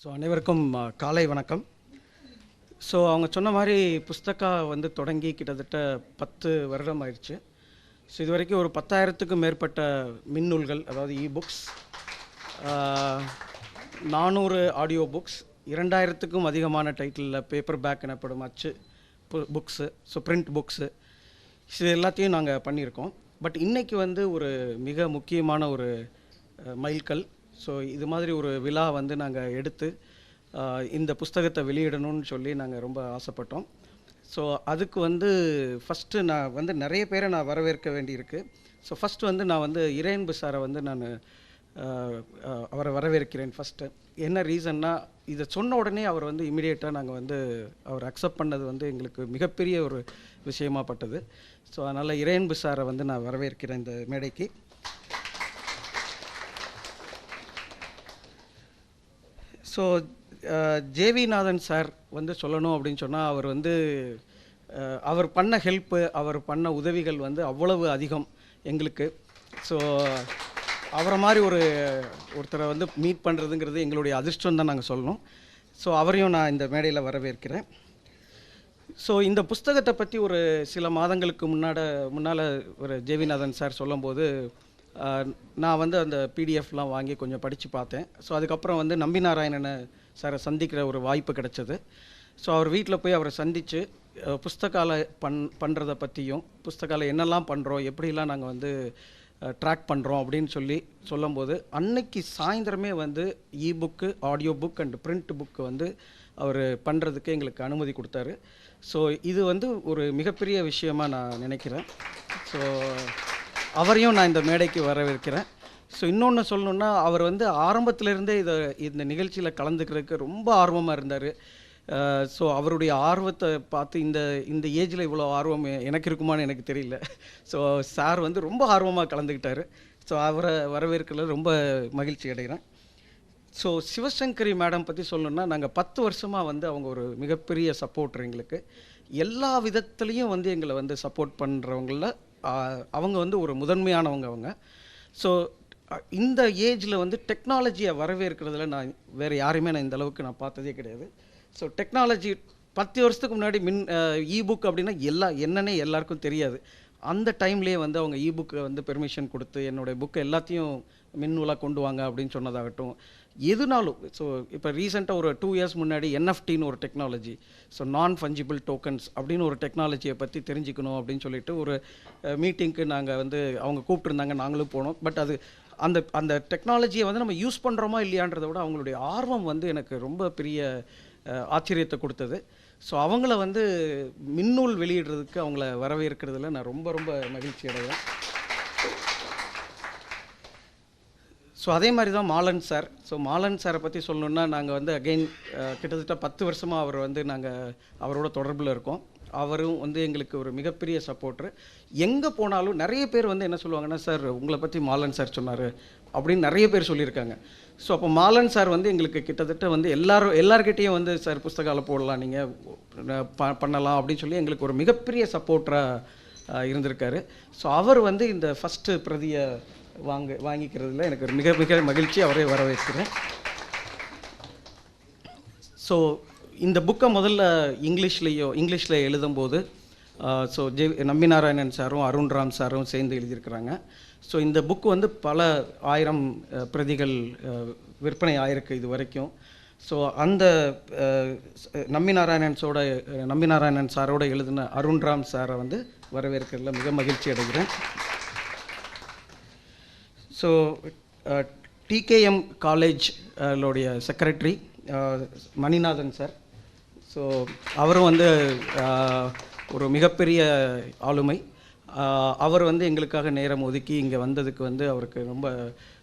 So அனைவருக்கும் காலை வணக்கம். ஸோ அவங்க சொன்ன மாதிரி புஸ்தகா வந்து தொடங்கி கிட்டத்தட்ட பத்து வருடம் ஆயிடுச்சு. ஸோ இது வரைக்கும் ஒரு பத்தாயிரத்துக்கும் மேற்பட்ட மின்னூல்கள் அதாவது இ புக்ஸ் நானூறு ஆடியோ புக்ஸ் இரண்டாயிரத்துக்கும் அதிகமான டைட்டிலில் பேப்பர் பேக் எனப்படும் அச்சு புக்ஸு ஸோ பிரிண்ட் புக்ஸு இது எல்லாத்தையும் நாங்கள் பண்ணியிருக்கோம். பட் இன்றைக்கி வந்து ஒரு மிக முக்கியமான ஒரு மைல்கல் ஸோ இது மாதிரி ஒரு விழா வந்து நாங்கள் எடுத்து இந்த புஸ்தகத்தை வெளியிடணும்னு சொல்லி நாங்கள் ரொம்ப ஆசைப்பட்டோம். ஸோ அதுக்கு வந்து ஃபஸ்ட்டு நான் வந்து நிறைய பேரை நான் வரவேற்க வேண்டியிருக்கு. ஸோ ஃபஸ்ட்டு வந்து நான் வந்து இறையன்பு சாரை வந்து நான் அவரை வரவேற்கிறேன் ஃபஸ்ட்டு என்ன ரீசன்னா இதை சொன்ன உடனே அவர் வந்து இமீடியட்டாக நாங்கள் வந்து அவர் அக்செப்ட் பண்ணது வந்து எங்களுக்கு மிகப்பெரிய ஒரு விஷயமாப்பட்டது ஸோ அதனால் இறையன்பு சாரை வந்து நான் வரவேற்கிறேன் இந்த மேடைக்கு. ஸோ ஜேவிநாதன் சார் வந்து சொல்லணும் அப்படின்னு சொன்னால் அவர் வந்து uh, அவர் பண்ண ஹெல்ப்பு அவர் பண்ண உதவிகள் வந்து அவ்வளவு அதிகம் எங்களுக்கு. ஸோ அவரை மாதிரி ஒரு ஒருத்தரை வந்து மீட் பண்ணுறதுங்கிறது எங்களுடைய அதிர்ஷ்டம் தான் நாங்கள் சொல்லணும். ஸோ அவரையும் நான் இந்த மேடையில் வரவேற்கிறேன். ஸோ இந்த புஸ்தகத்தை பற்றி ஒரு சில மாதங்களுக்கு முன்னாட முன்னால் ஒரு ஜேவிநாதன் சார் சொல்லும்போது நான் வந்து அந்த பிடிஎஃப்லாம் வாங்கி கொஞ்சம் படித்து பார்த்தேன். ஸோ அதுக்கப்புறம் வந்து நம்பி நாராயணனை சாரை சந்திக்கிற ஒரு வாய்ப்பு கிடைச்சது. ஸோ அவர் வீட்டில் போய் அவரை சந்தித்து புஸ்தகாலை பண் பண்ணுறதை பற்றியும் புஸ்தகாலை என்னெல்லாம் பண்ணுறோம் எப்படிலாம் நாங்கள் வந்து ட்ராக் பண்ணுறோம் அப்படின்னு சொல்லி சொல்லும்போது அன்னைக்கு சாயந்தரமே வந்து e book audio book and print book வந்து அவர் பண்ணுறதுக்கு எங்களுக்கு அனுமதி கொடுத்தாரு. ஸோ இது வந்து ஒரு மிகப்பெரிய விஷயமாக நான் நினைக்கிறேன். ஸோ அவரையும் நான் இந்த மேடைக்கு வரவேற்கிறேன். ஸோ இன்னொன்று சொல்லணுன்னா அவர் வந்து ஆரம்பத்திலேருந்தே இதை இந்த நிகழ்ச்சியில் கலந்துக்கிறதுக்கு ரொம்ப ஆர்வமாக இருந்தார். ஸோ அவருடைய ஆர்வத்தை பார்த்து இந்த இந்த ஏஜில் இவ்வளோ ஆர்வம் எனக்கு இருக்குமான்னு எனக்கு தெரியல. ஸோ சார் வந்து ரொம்ப ஆர்வமாக கலந்துக்கிட்டார். ஸோ அவரை வரவேற்கிறதுல ரொம்ப மகிழ்ச்சி அடைகிறேன். ஸோ சிவசங்கரி மேடம் பற்றி சொல்லணுன்னா நாங்கள் பத்து வருஷமாக வந்து அவங்க ஒரு மிகப்பெரிய சப்போர்ட்டர் எங்களுக்கு. எல்லா விதத்துலேயும் வந்து எங்களை வந்து சப்போர்ட் பண்ணுறவங்கள அவங்க வந்து ஒரு முதன்மையானவங்க அவங்க. ஸோ இந்த ஏஜில் வந்து டெக்னாலஜியை வரவேற்கிறதுல நான் வேறு யாரையுமே நான் இந்த அளவுக்கு நான் பார்த்ததே கிடையாது. ஸோ டெக்னாலஜி பத்து வருஷத்துக்கு முன்னாடி மின் இ புக் அப்படின்னா எல்லா என்னன்னே எல்லாருக்கும் தெரியாது. அந்த டைம்லேயே வந்து அவங்க இ புக்கை வந்து பெர்மிஷன் கொடுத்து என்னுடைய புக்கை எல்லாத்தையும் மின்னூலாக கொண்டு வாங்க அப்படின்னு சொன்னதாகட்டும். எதுனாலும் ஸோ இப்போ ரீசெண்டாக ஒரு டூ இயர்ஸ் முன்னாடி என்எஃப்டின்னு ஒரு technology so non fungible tokens அப்படின்னு ஒரு டெக்னாலஜியை பற்றி தெரிஞ்சுக்கணும் அப்படின்னு சொல்லிட்டு ஒரு மீட்டிங்க்கு நாங்கள் வந்து அவங்க கூப்பிட்டுருந்தாங்க நாங்களும் போனோம். பட் அது அந்த அந்த டெக்னாலஜியை வந்து நம்ம யூஸ் பண்ணுறோமா இல்லையான்றதை விட அவங்களுடைய ஆர்வம் வந்து எனக்கு ரொம்ப பெரிய ஆச்சரியத்தை கொடுத்தது. ஸோ அவங்கள வந்து மின்னூல் வெளியிடுறதுக்கு அவங்கள வரவேற்கிறதுல நான் ரொம்ப ரொம்ப மகிழ்ச்சி அடைகிறேன். ஸோ அதே மாதிரி தான் மாலன் சார். ஸோ மாலன் சாரை பற்றி சொல்லணுன்னா நாங்கள் வந்து அகைன் கிட்டத்தட்ட பத்து வருஷமாக அவர் வந்து நாங்கள் அவரோட தொடர்பில் இருக்கோம். அவரும் வந்து எங்களுக்கு ஒரு மிகப்பெரிய சப்போர்ட்ரு. எங்கே போனாலும் நிறைய பேர் வந்து என்ன சொல்லுவாங்கன்னா சார் உங்களை பற்றி மாலன் சார் சொன்னார் அப்படின்னு நிறைய பேர் சொல்லியிருக்காங்க. ஸோ அப்போ மாலன் சார் வந்து எங்களுக்கு கிட்டத்தட்ட வந்து எல்லாரும் எல்லார்கிட்டேயும் வந்து சார் புஸ்தகால போடலாம் நீங்கள் ப பண்ணலாம் அப்படின்னு சொல்லி எங்களுக்கு ஒரு மிகப்பெரிய சப்போர்ட்டராக இருந்திருக்காரு. ஸோ அவர் வந்து இந்த ஃபஸ்ட்டு பிரதியை வாங்க வாங்கிக்கிறதுல எனக்கு ஒரு மிக மிக மகிழ்ச்சி. அவரை வரவேற்கிறேன். ஸோ இந்த புக்கை முதல்ல இங்கிலீஷ்லேயோ இங்கிலீஷில் எழுதும்போது ஸோ ஜே நம்பி நாராயணன் சாரும் அருண்ராம் சாரும் சேர்ந்து எழுதியிருக்கிறாங்க. ஸோ இந்த புக் வந்து பல ஆயிரம் பிரதிகள் விற்பனை ஆயிருக்கு இது வரைக்கும். ஸோ அந்த நம்பி நாராயணன்ஸோட நம்பி நாராயணன் சாரோட எழுதின அருண்ராம் சாரை வந்து வரவேற்கிறதுல மிக மகிழ்ச்சி அடைகிறேன். ஸோ டிகேஎம் காலேஜ்லோடைய செக்ரட்டரி மணிநாதன் சார் ஸோ அவரும் வந்து uh, ஒரு மிகப்பெரிய ஆளுமை. Uh, அவர் வந்து எங்களுக்காக நேரம் ஒதுக்கி இங்கே வந்ததுக்கு வந்து அவருக்கு ரொம்ப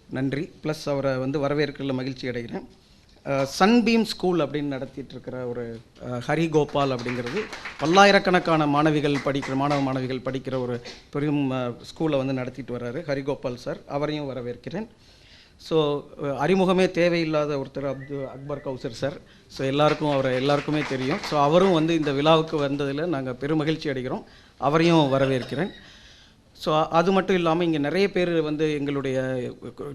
நன்றி. ப்ளஸ் அவரை வந்து வரவேற்கிறதுல மகிழ்ச்சி அடைகிறேன். சன்பீம் ஸ்கூல் அப்படின்னு நடத்திட்டு இருக்கிற ஒரு ஹரிகோபால் ஹரி கோபால் அப்படிங்கிறது பல்லாயிரக்கணக்கான மாணவிகள் படிக்கிற மாணவ மாணவிகள் படிக்கிற ஒரு பெரும் ஸ்கூலை வந்து நடத்திட்டு வர்றாரு ஹரிகோபால் சார். அவரையும் வரவேற்கிறேன். ஸோ அறிமுகமே தேவையில்லாத ஒருத்தர் அப்து அக்பர் கௌசர் சார். ஸோ எல்லாருக்கும் அவரை எல்லாருக்குமே தெரியும். ஸோ அவரும் வந்து இந்த விழாவுக்கு வந்ததில் நாங்கள் பெருமகிழ்ச்சி அடைகிறோம். அவரையும் வரவேற்கிறேன். ஸோ அது மட்டும் இல்லாமல் இங்கே நிறைய பேர் வந்து எங்களுடைய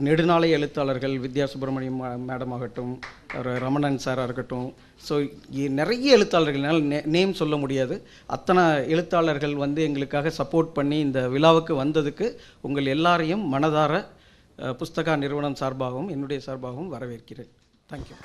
நெடுநாளை எழுத்தாளர்கள் வித்யா சுப்பிரமணியம் மேடம் ஆகட்டும் ரமணன் சாராக இருக்கட்டும். ஸோ நிறைய எழுத்தாளர்கள்னால் நே நேம் சொல்ல முடியாது. அத்தனை எழுத்தாளர்கள் வந்து எங்களுக்காக சப்போர்ட் பண்ணி இந்த விழாவுக்கு வந்ததுக்கு உங்கள் எல்லாரையும் மனதார புஸ்தகா நிறுவனம் சார்பாகவும் என்னுடைய சார்பாகவும் வரவேற்கிறேன். தேங்க்யூ